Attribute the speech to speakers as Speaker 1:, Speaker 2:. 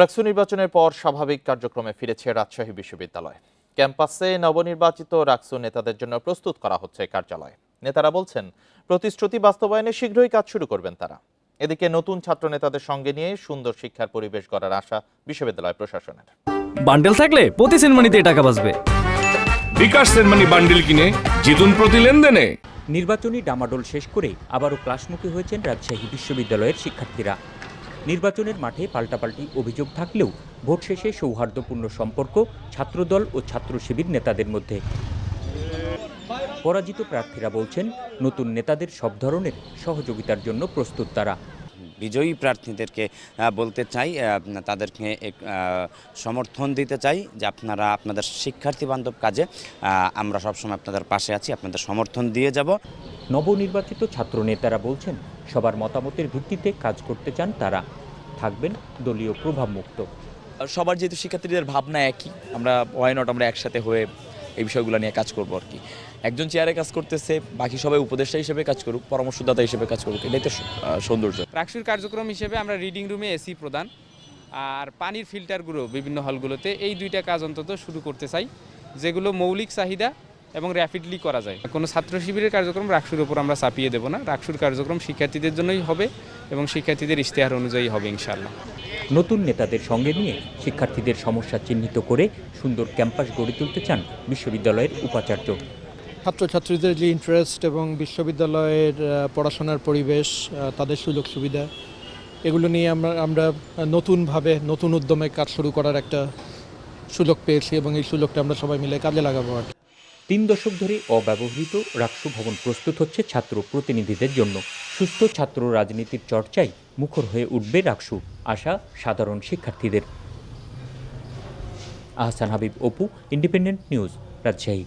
Speaker 1: রাকসু নির্বাচনের পর স্বাভাবিক কার্যক্রমে ফিরেছে রাজশাহী বিশ্ববিদ্যালয়। ক্যাম্পাসে নবনির্বাচিত রাকসু নেতাদের জন্য প্রস্তুত করা হচ্ছে কার্যালয়। নেতারা বলছেন প্রতিশ্রুতি বাস্তবায়নে শীঘ্রই কাজ শুরু করবেন তারা। এদিকে নতুন ছাত্র নেতাদের সঙ্গে নিয়ে সুন্দর শিক্ষার পরিবেশ গড়ার আশা বিশ্ববিদ্যালয় প্রশাসনের।
Speaker 2: বান্ডেল থাকলে প্রতি সিনেমানিতে টাকা বাঁচবে।
Speaker 3: বিকাশ সেনমানি বান্ডিল কিনে জিতুন প্রতি লেনদেনে।
Speaker 4: নির্বাচনী ডামাডোল শেষ করে আবারও ক্লাসমুখী হয়েছেন রাজশাহী বিশ্ববিদ্যালয়ের শিক্ষার্থীরা। নির্বাচনের মাঠে পাল্টাপাল্টি অভিযোগ থাকলেও ভোট শেষে সৌহার্দ্যপূর্ণ সম্পর্ক ছাত্রদল ও ছাত্র শিবির নেতাদের মধ্যে। পরাজিত প্রার্থীরা বলছেন নতুন নেতাদের সব ধরনের সহযোগিতার জন্য প্রস্তুত তারা।
Speaker 5: বিজয়ী প্রার্থীদেরকে বলতে চাই তাদেরকে এক, সমর্থন দিতে চাই যে আপনারা আপনাদের শিক্ষার্থী বান্ধব কাজে আমরা সবসময় আপনাদের পাশে আছি আপনাদের সমর্থন দিয়ে যাব।
Speaker 4: নবনির্বাচিত ছাত্র নেতারা বলছেন সবার মতামতের ভিত্তিতে কাজ করতে চান তারা। থাকবেন দলীয় প্রভাবমুক্ত।
Speaker 6: সবার যেহেতু শিক্ষার্থীদের ভাবনা একই আমরা ওয়াই নট আমরা একসাথে হয়ে এই বিষয়গুলো নিয়ে কাজ করব আর কি। একজন চেয়ারে কাজ করতেছে বাকি সবাই উপদেষ্টা হিসেবে কাজ করুক পরামর্শদাতা হিসেবে কাজ করুক এটাই তো সৌন্দর্য।
Speaker 7: রাকসুর কার্যক্রম হিসেবে আমরা রিডিং রুমে এসি প্রদান আর পানির ফিল্টারগুলো বিভিন্ন হলগুলোতে এই দুইটা কাজ অন্তত শুরু করতে চাই যেগুলো মৌলিক চাহিদা এবং র্যাপিডলি করা যায়। কোনো ছাত্র শিবিরের কার্যক্রম রাকসুর উপর আমরা চাপিয়ে দেবো না। রাকসুর কার্যক্রম শিক্ষার্থীদের জন্যই হবে এবং শিক্ষার্থীদের ইশতেহার অনুযায়ী হবে ইনশাল্লাহ
Speaker 4: নতুন নেতাদের সঙ্গে নিয়ে শিক্ষার্থীদের সমস্যা চিহ্নিত করে সুন্দর ক্যাম্পাস গড়ে তুলতে চান বিশ্ববিদ্যালয়ের উপাচার্য।
Speaker 8: ছাত্রছাত্রীদের যে ইন্টারেস্ট এবং বিশ্ববিদ্যালয়ের পড়াশোনার পরিবেশ তাদের সুযোগ সুবিধা এগুলো নিয়ে আমরা আমরা নতুনভাবে নতুন উদ্যমে কাজ শুরু করার একটা সুযোগ পেয়েছি এবং এই সুযোগটা আমরা সবাই মিলে কাজে লাগাবো আর কি।
Speaker 4: তিন দশক ধরে অব্যবহৃত রাকসু ভবন প্রস্তুত হচ্ছে ছাত্র প্রতিনিধিদের জন্য। সুস্থ ছাত্র রাজনীতির চর্চায় মুখর হয়ে উঠবে রাকসু, আশা সাধারণ শিক্ষার্থীদের। Ahsan Habib, Apu, independent news, Rajshahi.